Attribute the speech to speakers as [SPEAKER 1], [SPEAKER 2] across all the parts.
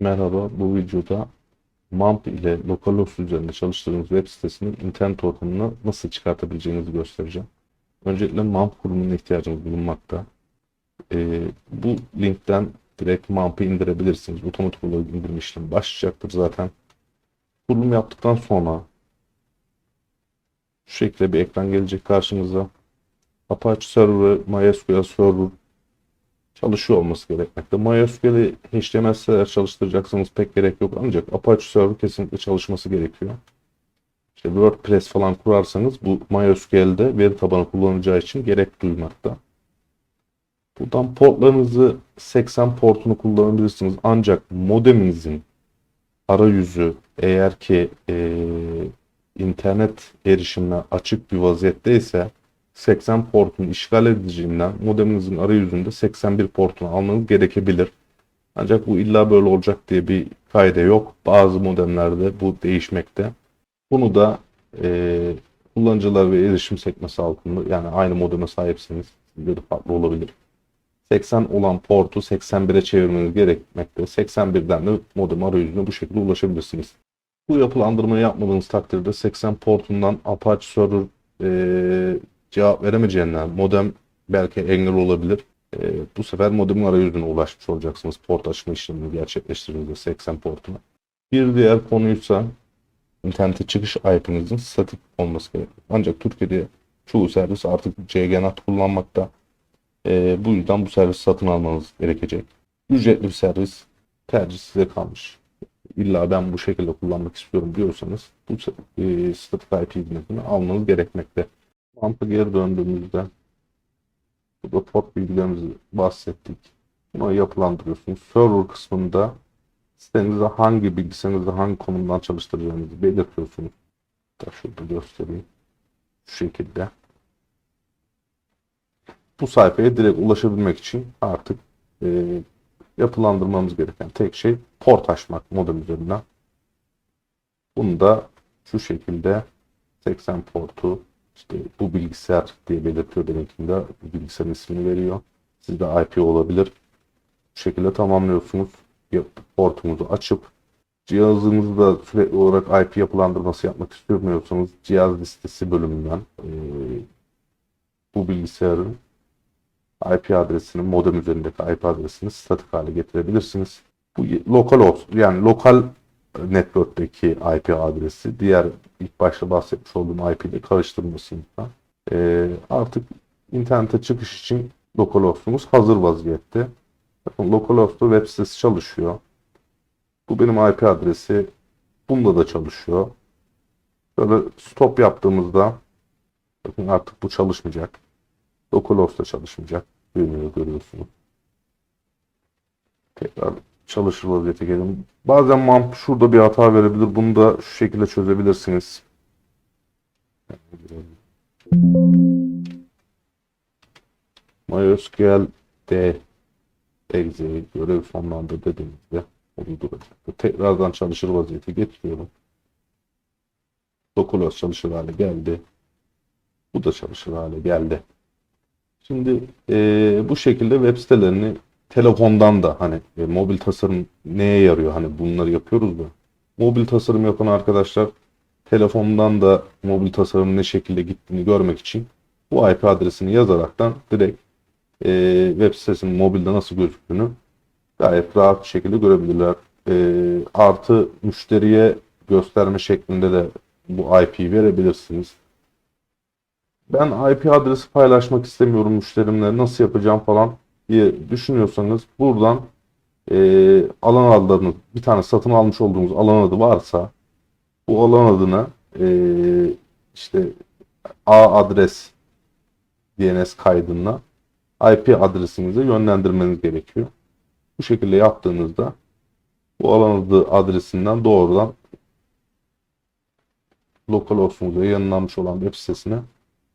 [SPEAKER 1] Merhaba, bu videoda MAMP ile Localhost üzerinde çalıştığınız web sitesinin internet ortamını nasıl çıkartabileceğinizi göstereceğim. Öncelikle MAMP kurulumuna ihtiyacınız bulunmakta. Ee, bu linkten direkt MAMP'ı indirebilirsiniz. Otomatik olarak indirme işlemi başlayacaktır zaten. Kurulum yaptıktan sonra şu şekilde bir ekran gelecek karşınıza. Apache Server, MySQL Server çalışıyor olması gerekmekte. MySQL'i HTML siteler çalıştıracaksanız pek gerek yok ancak Apache Server kesinlikle çalışması gerekiyor. İşte WordPress falan kurarsanız bu MySQL'de veri tabanı kullanacağı için gerek duymakta. Buradan portlarınızı 80 portunu kullanabilirsiniz. Ancak modeminizin arayüzü eğer ki eee, internet erişimine açık bir vaziyetteyse 80 portun işgal edeceğinden modeminizin arayüzünde 81 portunu almanız gerekebilir. Ancak bu illa böyle olacak diye bir kaide yok. Bazı modemlerde bu değişmekte. Bunu da eee, kullanıcılar ve erişim sekmesi altında yani aynı modeme sahipseniz sizde de farklı olabilir. 80 olan portu 81'e çevirmeniz gerekmekte. 81'den de modem arayüzüne bu şekilde ulaşabilirsiniz. Bu yapılandırmayı yapmadığınız takdirde 80 portundan Apache Server eee, cevap veremeyeceğinden modem belki engel olabilir. Eee, bu sefer modemin arayüzüne ulaşmış olacaksınız port açma işlemini gerçekleştirdiğinizde 80 portuna. Bir diğer konuysa internete çıkış IP'nizin statik olması gerekiyor. Ancak Türkiye'de çoğu servis artık CGNAT kullanmakta. Eee, bu yüzden bu servis satın almanız gerekecek. Ücretli bir servis tercih size kalmış. İlla ben bu şekilde kullanmak istiyorum diyorsanız bu e, statik IP hizmetini almanız gerekmekte. Mantı geri döndüğümüzde burada port bilgilerimizi bahsettik. Bunu yapılandırıyorsunuz. Server kısmında sitenizde hangi bilgisayarınızda hangi konumdan çalıştıracağınızı belirtiyorsunuz. Da şurada göstereyim. Şu şekilde. Bu sayfaya direkt ulaşabilmek için artık e, yapılandırmamız gereken tek şey port açmak modem üzerinden. Bunu da şu şekilde 80 portu işte bu bilgisayar diye belirtiyor benimkinde. Bilgisayarın ismini veriyor. Sizde IP olabilir. Bu şekilde tamamlıyorsunuz. Portumuzu açıp cihazınızda sürekli olarak IP yapılandırması yapmak istemiyorsanız cihaz listesi bölümünden eee, bu bilgisayarın IP adresini, modem üzerindeki IP adresini statik hale getirebilirsiniz. Bu lokal olsun. Yani lokal network'teki IP adresi diğer ilk başta bahsetmiş olduğum IP ile karıştırmasın. Ee, artık internete çıkış için localhost'umuz hazır vaziyette. Bakın localhost'ta web sitesi çalışıyor. Bu benim IP adresi. Bunda da çalışıyor. Böyle stop yaptığımızda bakın artık bu çalışmayacak. Localhost da çalışmayacak. Düğmeyi görüyorsunuz. Tekrar çalışır vaziyete gelin. Bazen MAMP şurada bir hata verebilir. Bunu da şu şekilde çözebilirsiniz. MySQL'de exe görev sonlandı dediğimizde onu duracaktır. Tekrardan çalışır vaziyete getiriyorum. Localhost çalışır hale geldi. Bu da çalışır hale geldi. Şimdi eee, bu şekilde web sitelerini telefondan da hani e, mobil tasarım neye yarıyor? Hani bunları yapıyoruz da. Mobil tasarım yapan arkadaşlar telefondan da mobil tasarımın ne şekilde gittiğini görmek için bu IP adresini yazaraktan direkt e, web sitesinin mobilde nasıl gözüktüğünü gayet rahat bir şekilde görebilirler. E, artı müşteriye gösterme şeklinde de bu IP'yi verebilirsiniz. Ben IP adresi paylaşmak istemiyorum müşterimle nasıl yapacağım falan diye düşünüyorsanız buradan e, alan adlarını bir tane satın almış olduğunuz alan adı varsa bu alan adına e, işte A adres DNS kaydına IP adresinize yönlendirmeniz gerekiyor. Bu şekilde yaptığınızda bu alan adı adresinden doğrudan localhost'unuza yayınlanmış olan web sitesine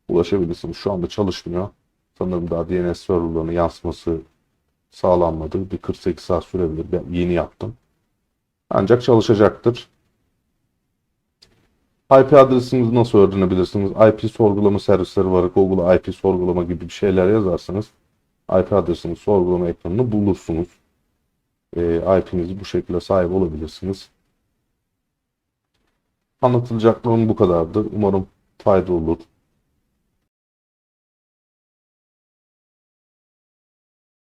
[SPEAKER 1] ulaşabilirsiniz. Şu anda çalışmıyor. Sanırım daha DNS serverlarının yansıması sağlanmadı. Bir 48 saat sürebilir. Ben yeni yaptım. Ancak çalışacaktır. IP adresinizi nasıl öğrenebilirsiniz? IP sorgulama servisleri var. Google IP sorgulama gibi bir şeyler yazarsanız IP adresini sorgulama ekranını bulursunuz. e, IP'nizi bu şekilde sahip olabilirsiniz. Anlatılacaklarım bu kadardı. Umarım fayda olur.